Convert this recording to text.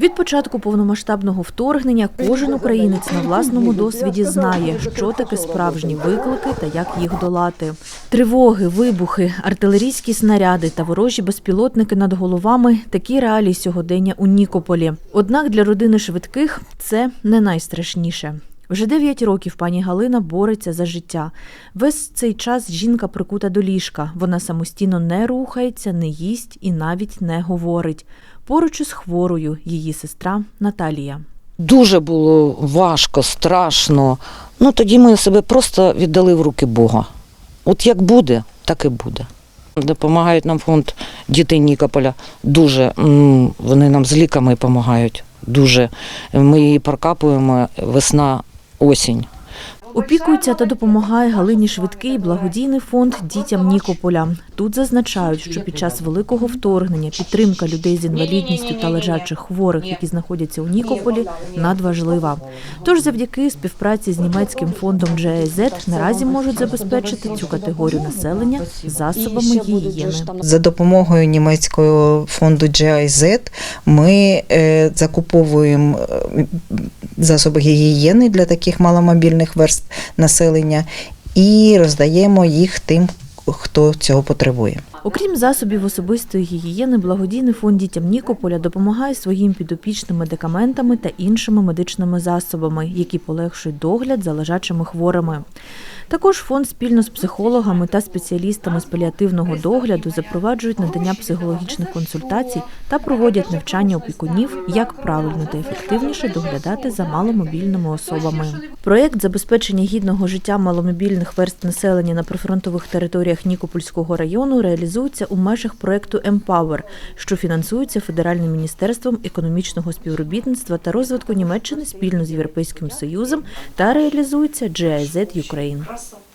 Від початку повномасштабного вторгнення кожен українець на власному досвіді знає, що таке справжні виклики та як їх долати. Тривоги, вибухи, артилерійські снаряди та ворожі безпілотники над головами такі реалії сьогодення у Нікополі. Однак для родини швидких це не найстрашніше. Вже 9 років пані Галина бореться за життя. Весь цей час жінка прикута до ліжка. Вона самостійно не рухається, не їсть і навіть не говорить. Поруч із хворою її сестра Наталія. Дуже було важко, страшно. Ну тоді ми себе просто віддали в руки Бога. От як буде, так і буде. Допомагають нам фонд дітей Нікополя. Дуже вони нам з ліками допомагають. Дуже. Ми її прокапуємо весна, осінь. Опікується та допомагає Галині Швидкий благодійний фонд дітям Нікополя. Тут зазначають, що під час великого вторгнення підтримка людей з інвалідністю та лежачих хворих, які знаходяться у Нікополі, надважлива. Тож завдяки співпраці з німецьким фондом GIZ наразі можуть забезпечити цю категорію населення засобами гігієни. За допомогою німецького фонду GIZ ми е, закуповуємо е, засоби гігієни для таких маломобільних верст населення і роздаємо їх тим, хто цього потребує. Окрім засобів особистої гігієни, благодійний фонд дітям Нікополя допомагає своїм підопічним медикаментами та іншими медичними засобами, які полегшують догляд за лежачими хворими. Також фонд спільно з психологами та спеціалістами з паліативного догляду запроваджують надання психологічних консультацій та проводять навчання опікунів, як правильно та ефективніше доглядати за маломобільними особами. Проєкт забезпечення гідного життя маломобільних верст населення на прифронтових територіях Нікопольського району реалізується у межах проєкту «Емпауер», що фінансується Федеральним міністерством економічного співробітництва та розвитку Німеччини спільно з Європейським Союзом та реалізується GIZ Ukraine. coração.